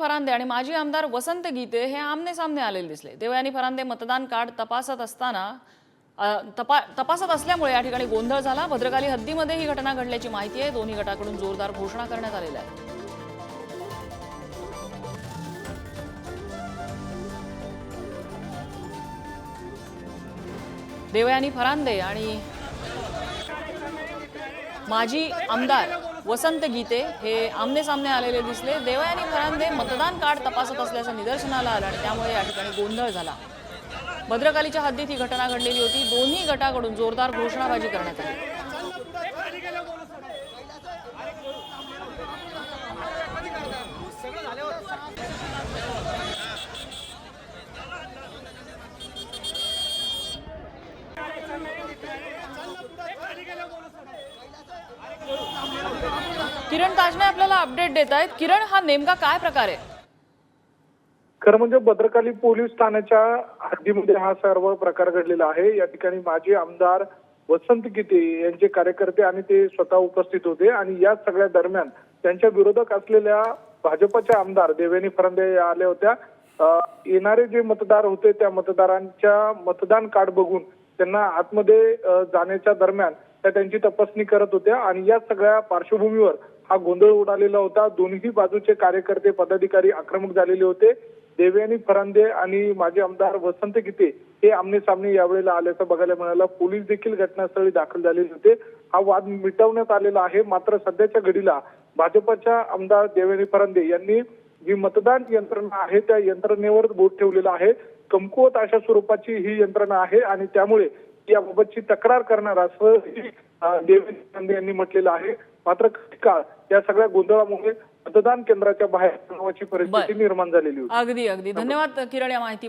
फरांदे आणि माजी आमदार वसंत गीते हे आमने सामने आलेले दिसले. देवयानी फरांदे मतदान कार्ड तपासत असताना तपा तपासत असल्यामुळे या ठिकाणी गोंधळ झाला. भद्रकाली हद्दीमध्ये ही घटना घडल्याची माहिती आहे. दोन्ही गटाकडून जोरदार घोषणा करण्यात आलेल्या आहे देवयानी फरांदे आणि माजी आमदार वसंत गीते हे आमने सामने आलेले दिसले. देवयानी फरांदे मतदान कार्ड तपासत असल्याचं निदर्शनाला आलं आणि त्यामुळे या ठिकाणी गोंधळ झाला. भद्रकालीच्या हद्दीत ही घटना घडलेली होती. दोन्ही गटाकडून जोरदार घोषणाबाजी करण्यात आली. किरण ताजने आपल्याला अपडेट देत आहेत. किरण हा नेमका काय प्रकार आहे? खरं म्हणजे भद्रकाली पोलीस ठाण्याच्या हद्दीमध्ये हा सर्व प्रकार घडलेला आहे. या ठिकाणी माजी आमदार वसंत गीते यांचे कार्यकर्ते आणि ते स्वतः उपस्थित होते आणि या सगळ्या दरम्यान त्यांच्या विरोधक असलेल्या भाजपच्या आमदार देवेनी फरांदे या आल्या होत्या. येणारे जे मतदार होते त्या मतदारांच्या मतदान कार्ड बघून त्यांना आतमध्ये जाण्याच्या दरम्यान त्या त्यांची तपासणी करत होत्या आणि या सगळ्या पार्श्वभूमीवर हा गोंधळ उडालेला होता. दोन्ही बाजूचे कार्यकर्ते पदाधिकारी आक्रमक झालेले होते. देवयानी फरांदे आणि माजी आमदार वसंत गीते हे आमने सामने यावेळेला आल्याचं बघायला मिळालं. पोलीस देखील घटनास्थळी दाखल झालेले होते. हा वाद मिटवण्यात आलेला आहे. मात्र सध्याच्या घडीला भाजपच्या आमदार देवयानी फरांदे यांनी जी मतदान यंत्रणा आहे त्या यंत्रणेवर बोट ठेवलेला आहे. कमकुवत अशा स्वरूपाची ही यंत्रणा आहे आणि त्यामुळे याबाबतची तक्रार करणार असं देवेंद्र फडणवीस यांनी म्हटलेलं आहे. मात्र काळ या सगळ्या गोंधळामुळे मतदान केंद्राच्या बाहेर तणावाची परिस्थिती निर्माण झालेली होती. अगदी अगदी. धन्यवाद किरण या माहिती